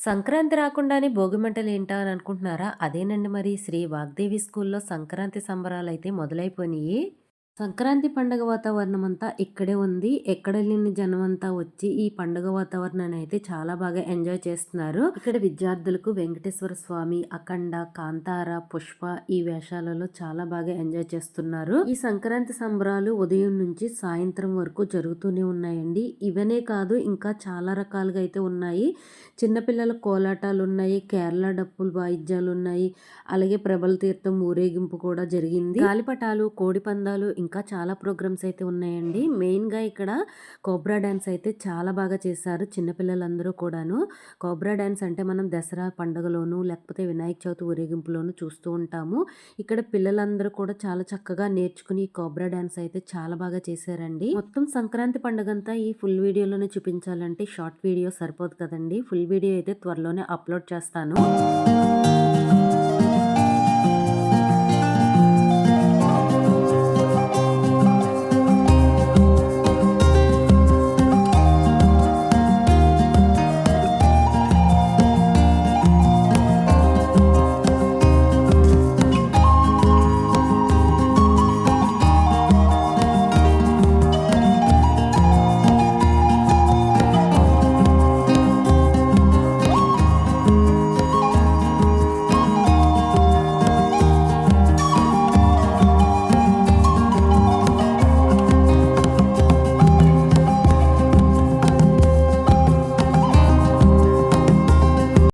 సంక్రాంతి రాకుండానే భోగిమంటలు ఏంటా అని అనుకుంటున్నారా? అదేనండి మరి శ్రీ వాగ్దేవి స్కూల్‌లో సంక్రాంతి సంబరాలు అయితే మొదలైపోయినాయి సంక్రాంతి పండుగ వాతావరణం అంతా ఇక్కడే ఉంది. ఎక్కడ లేని జనమంతా వచ్చి ఈ పండుగ వాతావరణాన్ని అయితే చాలా బాగా ఎంజాయ్ చేస్తున్నారు. ఇక్కడ విద్యార్థులకు వెంకటేశ్వర స్వామి, అఖండ, కాంతార, పుష్ప ఈ వేషాలలో చాలా బాగా ఎంజాయ్ చేస్తున్నారు. ఈ సంక్రాంతి సంబరాలు ఉదయం నుంచి సాయంత్రం వరకు జరుగుతూనే ఉన్నాయండి. ఇవనే కాదు ఇంకా చాలా రకాలుగా అయితే ఉన్నాయి. చిన్నపిల్లల కోలాటాలు ఉన్నాయి. కేరళ డప్పులు వాయిద్యాలు ఉన్నాయి. అలాగే ప్రభల తీర్థం ఊరేగింపు కూడా జరిగింది. గాలిపటాలు, కోడి పందాలు ఇంకా చాలా ప్రోగ్రామ్స్ అయితే ఉన్నాయండి. మెయిన్‌గా ఇక్కడ కోబ్రా డ్యాన్స్ అయితే చాలా బాగా చేశారు చిన్నపిల్లలందరూ కూడాను. కోబ్రా డ్యాన్స్ అంటే మనం దసరా పండుగలోను లేకపోతే వినాయక చవితి ఊరేగింపులోను చూస్తూ ఉంటాము. ఇక్కడ పిల్లలందరూ కూడా చాలా చక్కగా నేర్చుకుని ఈ కోబ్రా డ్యాన్స్ అయితే చాలా బాగా చేశారండి. మొత్తం సంక్రాంతి పండుగంతా ఈ ఫుల్ వీడియోలోనే చూపించాలంటే షార్ట్ వీడియో సరిపోదు కదండి ఫుల్ వీడియో అయితే త్వరలోనే అప్లోడ్ చేస్తాను.